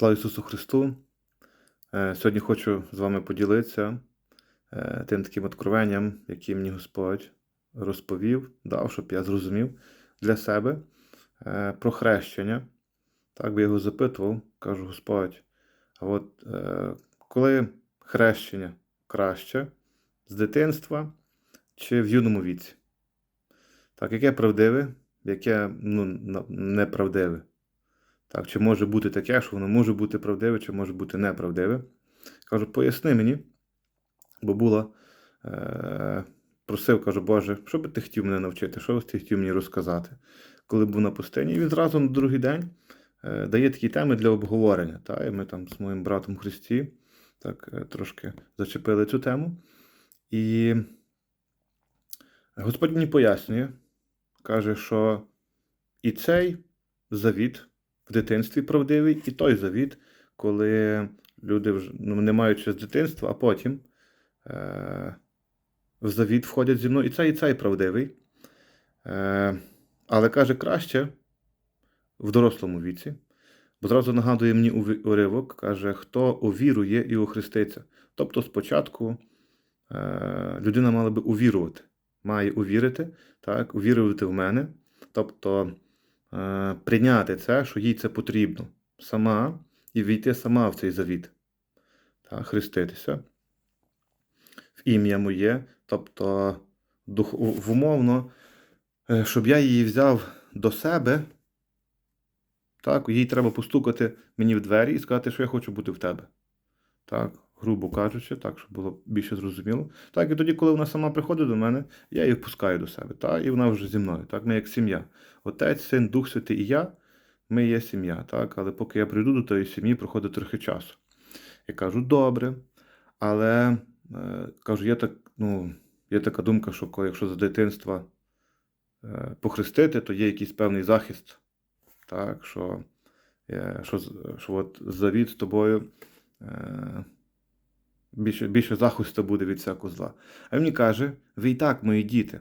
Слава Ісусу Христу! Е, Сьогодні хочу з вами поділитися е, тим таким откровенням, яке мені Господь розповів, дав, щоб я зрозумів для себе е, про хрещення. Так би його запитував, кажу, Господь, а от коли хрещення краще з дитинства чи в юному віці? Так, яке правдиве, яке ну, неправдиве? Так, чи може бути таке, що воно може бути правдиве, чи може бути неправдиве. Кажу, поясни мені, бо було, е, просив, кажу, Боже, що би ти хотів мене навчити, що би ти хотів мені розказати, коли був на пустині. І він зразу на другий день е, дає такі теми для обговорення. Та? І ми там з моїм братом Христі так е, трошки зачепили цю тему. І Господь мені пояснює, каже, що і цей завіт в дитинстві правдивий, і той завіт, коли люди вже ну, не маючи з дитинства, а потім е- в завіт входять зі мною. І цей, і цей правдивий. Е- але каже, краще в дорослому віці. Бо зразу нагадує мені уривок, каже, хто увірує і охреститься. Тобто спочатку е- людина мала би увірувати. Має увірити, так, увірувати в мене. Тобто прийняти це, що їй це потрібно сама, і війти сама в цей завіт, та, хреститися в ім'я моє, тобто дух, в- умовно, е, щоб я її взяв до себе, так, їй треба постукати мені в двері і сказати, що я хочу бути в тебе. Так, грубо кажучи, так, щоб було більше зрозуміло. Так, і тоді, коли вона сама приходить до мене, я її впускаю до себе. Так, і вона вже зі мною. Так, ми як сім'я. Отець, син, Дух Святий і я, ми є сім'я. Так, але поки я прийду до тої сім'ї, проходить трохи часу. Я кажу, добре. Але е, кажу, є, так, ну, є така думка, що якщо з дитинства е, похрестити, то є якийсь певний захист. Так, що, е, що, що от завіт з тобою. Е, більше, більше захисту буде від всякого зла. А він мені каже: ви і так, мої діти.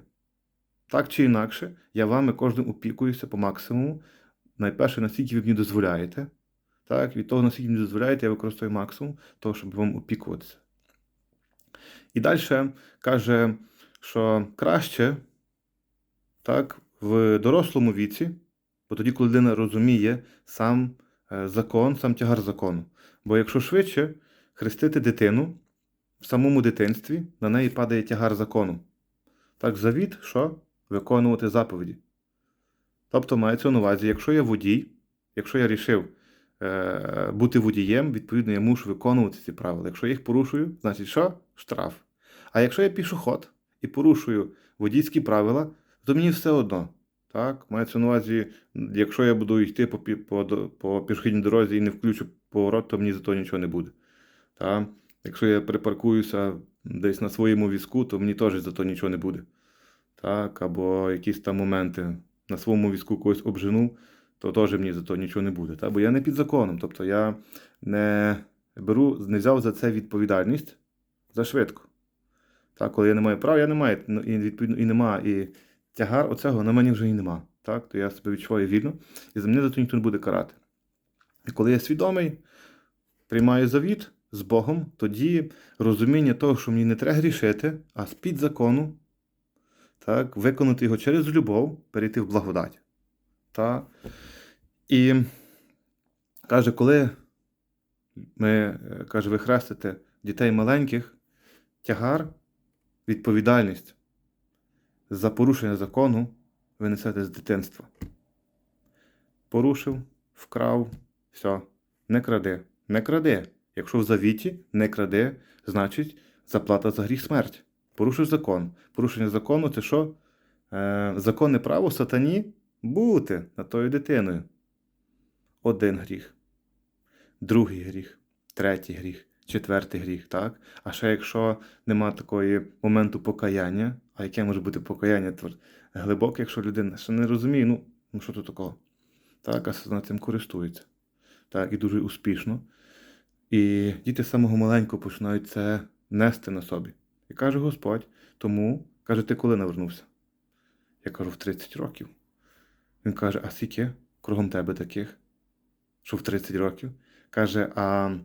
Так чи інакше, я вами кожним опікуюся по максимуму. Найперше, наскільки ви мені дозволяєте. Так, від того, наскільки мені дозволяєте, я використовую максимум того, щоб вам опікуватися. І далі каже, що краще так, в дорослому віці, бо тоді, коли людина розуміє сам е, закон, сам тягар закону. Бо якщо швидше хрестити дитину в самому дитинстві, на неї падає тягар закону. Так, завіт, що? Виконувати заповіді. Тобто мається на увазі, якщо я водій, якщо я рішив е, бути водієм, відповідно, я мушу виконувати ці правила. Якщо я їх порушую, значить що? Штраф. А якщо я пішоход і порушую водійські правила, то мені все одно. Так, мається на увазі, якщо я буду йти по, по, по пішохідній дорозі і не включу поворот, то мені за то нічого не буде. Так? Якщо я припаркуюся десь на своєму візку, то мені теж за то нічого не буде. Так, або якісь там моменти на своєму візку когось обжену, то теж мені за то нічого не буде. Так? Бо я не під законом. Тобто я не беру, не взяв за це відповідальність за швидко. Так, коли я не маю права, я не маю, ну, і відповідно і нема. І тягар оцього на мені вже і нема. Так? То я себе відчуваю вільно, і за мене за то ніхто не буде карати. І коли я свідомий, приймаю завіт з Богом, тоді розуміння того, що мені не треба грішити, а з-під закону, так, виконати його через любов, перейти в благодать. Так? І каже, коли ми, е, каже, ви хрестите дітей маленьких, тягар, відповідальність за порушення закону ви несете з дитинства. Порушив, вкрав, все, не кради. Не кради. Якщо в завіті не кради, значить заплата за гріх смерть. Порушив закон. Порушення закону це що? Е, законне право сатані бути над тою дитиною. Один гріх, другий гріх, третій гріх, четвертий гріх, так? А ще якщо нема такої моменту покаяння, а яке може бути покаяння глибоке, якщо людина ще не розуміє, ну, ну що тут такого? Так, а сатана цим користується. Так, і дуже успішно. І діти з самого маленького починають це нести на собі. І каже Господь, тому, каже, ти коли навернувся? Я кажу, в 30 років. Він каже, а скільки кругом тебе таких, що в 30 років? Каже, а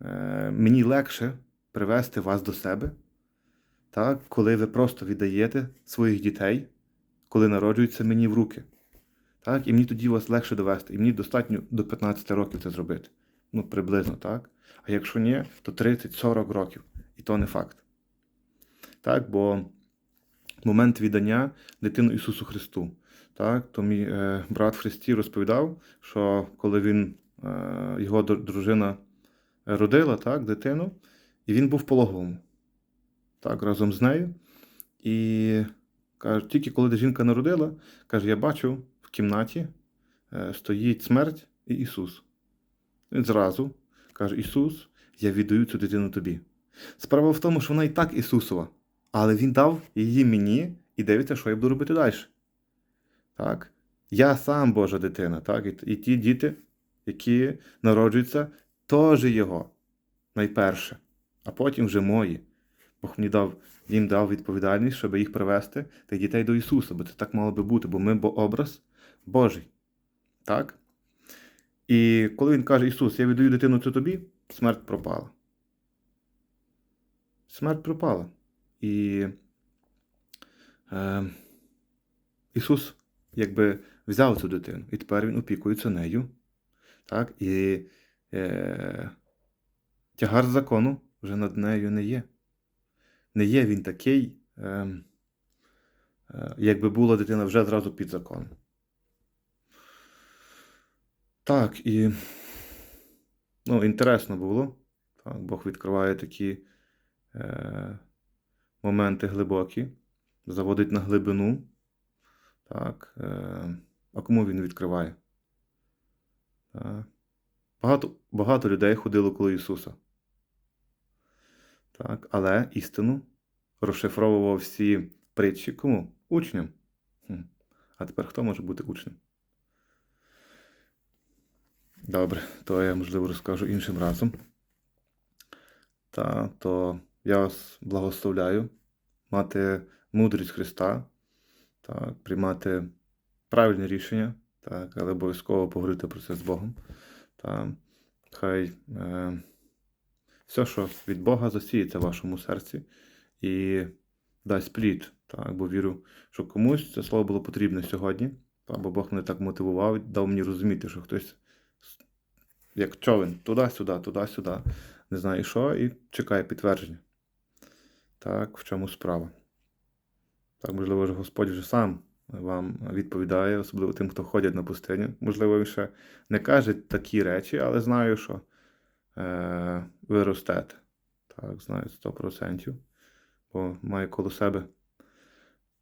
е, мені легше привести вас до себе, так, коли ви просто віддаєте своїх дітей, коли народжуються мені в руки. Так, і мені тоді вас легше довести. І мені достатньо до 15 років це зробити. Ну, приблизно, так. А якщо ні, то 30-40 років. І то не факт. Так, бо момент віддання дитину Ісусу Христу. Так, то мій е, брат в Христі розповідав, що коли він, е, його дружина родила так, дитину, і він був пологовому. Так, разом з нею. І каже, тільки коли жінка народила, каже, я бачу в кімнаті е, стоїть смерть і Ісус. Він зразу каже: Ісус, я віддаю цю дитину тобі. Справа в тому, що вона і так Ісусова, але Він дав її мені і дивиться, що я буду робити далі. Так? Я сам Божа дитина, так? І, ті діти, які народжуються, теж Його найперше, а потім вже мої. Бог мені дав, їм дав відповідальність, щоб їх привести тих дітей до Ісуса, бо це так мало би бути, бо ми бо образ Божий. Так? І коли він каже, Ісус, я віддаю дитину цю тобі, смерть пропала. Смерть пропала. І е, Ісус якби взяв цю дитину, і тепер Він опікується нею. Так? І е, тягар закону вже над нею не є. Не є він такий, е, е, якби була дитина вже зразу під законом. Так, і ну, інтересно було. Так, Бог відкриває такі е, моменти глибокі, заводить на глибину. Так, е, а кому він відкриває? Так. Багато, багато людей ходило коло Ісуса. Так, але істину розшифровував всі притчі кому? Учням. А тепер хто може бути учнем? Добре, то я, можливо, розкажу іншим разом. Та, то я вас благословляю мати мудрість Христа, так, приймати правильні рішення, так, але обов'язково поговорити про це з Богом. Та, хай е, все, що від Бога засіється в вашому серці і дасть плід. Так, бо вірю, що комусь це слово було потрібне сьогодні. Та, бо Бог мене так мотивував, дав мені розуміти, що хтось як човен, туди-сюди, туди-сюди, не знає що, і чекає підтвердження. Так, в чому справа. Так, можливо, Господь вже сам вам відповідає, особливо тим, хто ходять на пустиню. Можливо, він ще не каже такі речі, але знаю, що е, ви ростете. Так, знаю 100%. Бо маю коло себе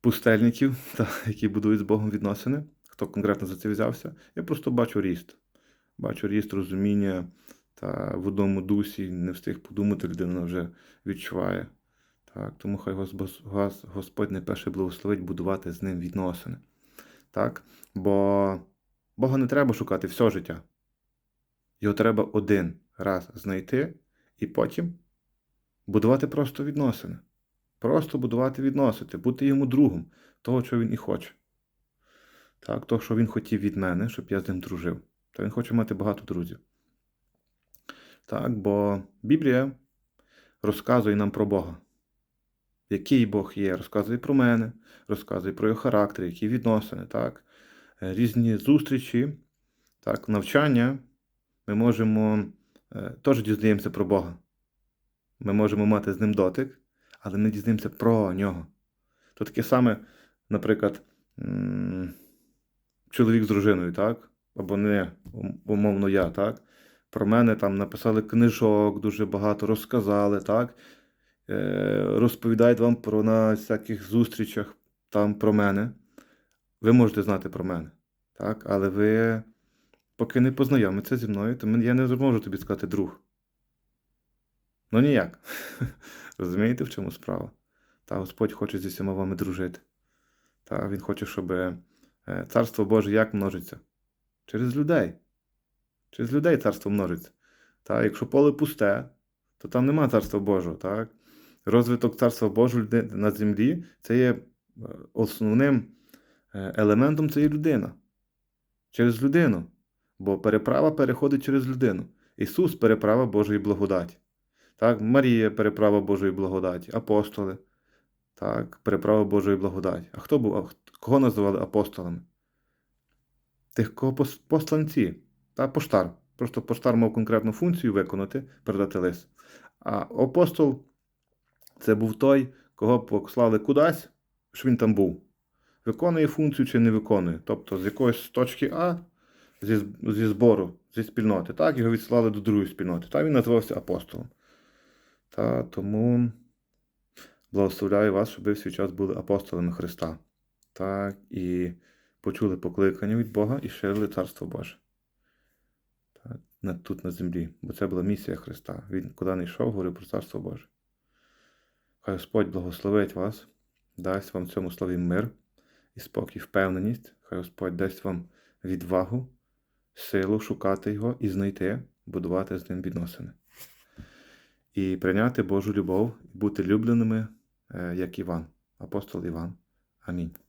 пустельників, та, які будують з Богом відносини. Хто конкретно за це взявся, я просто бачу ріст. Бачу ріст розуміння та в одному дусі не встиг подумати, людина вже відчуває. Так, Тому хай Господь, не перше благословить будувати з ним відносини. Так? Бо Бога не треба шукати все життя. Його треба один раз знайти і потім будувати просто відносини. Просто будувати відносини, бути йому другом, того, що він і хоче. Так, того, що він хотів від мене, щоб я з ним дружив. То він хоче мати багато друзів. Так, бо Біблія розказує нам про Бога. Який Бог є, розказує про мене, розказує про його характер, які відносини, так? Е, різні зустрічі, так, навчання. Ми можемо е, теж дізнаємося про Бога. Ми можемо мати з ним дотик, але ми дізнаємося про нього. То таке саме, наприклад, чоловік з дружиною, так? Або не, умовно, я, так? Про мене там написали книжок, дуже багато розказали, так? Е, розповідають вам про на всяких зустрічах там про мене. Ви можете знати про мене, так? Але ви поки не познайомитеся зі мною, то я не зможу тобі сказати друг. Ну ніяк. Розумієте, в чому справа? Та Господь хоче зі всіма вами дружити. Та Він хоче, щоб е, царство Боже як множиться? Через людей. Через людей царство множиться. Та, якщо поле пусте, то там нема царства Божого. так? Розвиток царства Божого на землі це є основним елементом це є людина. Через людину. Бо переправа переходить через людину. Ісус переправа Божої благодаті. Так, Марія переправа Божої благодаті, апостоли. Так, переправа Божої благодаті. А хто був? Кого називали апостолами? Тих, кого посланці. Та поштар. Просто поштар мав конкретну функцію виконати, передати лист. А апостол це був той, кого послали кудись, що він там був. Виконує функцію чи не виконує. Тобто з якоїсь точки А зі, зі збору, зі спільноти. Так, його відслали до другої спільноти. Та він називався апостолом. Та тому благословляю вас, щоб ви в свій час були апостолами Христа. Так, і почули покликання від Бога і ширили Царство Боже. Тут на землі. Бо це була місія Христа. Він куди не йшов, говорив про Царство Боже. Хай Господь благословить вас, дасть вам в цьому слові мир і спокій, впевненість. Хай Господь дасть вам відвагу, силу шукати його і знайти, будувати з ним відносини. І прийняти Божу любов, бути любленими, е, як Іван, апостол Іван. Амінь.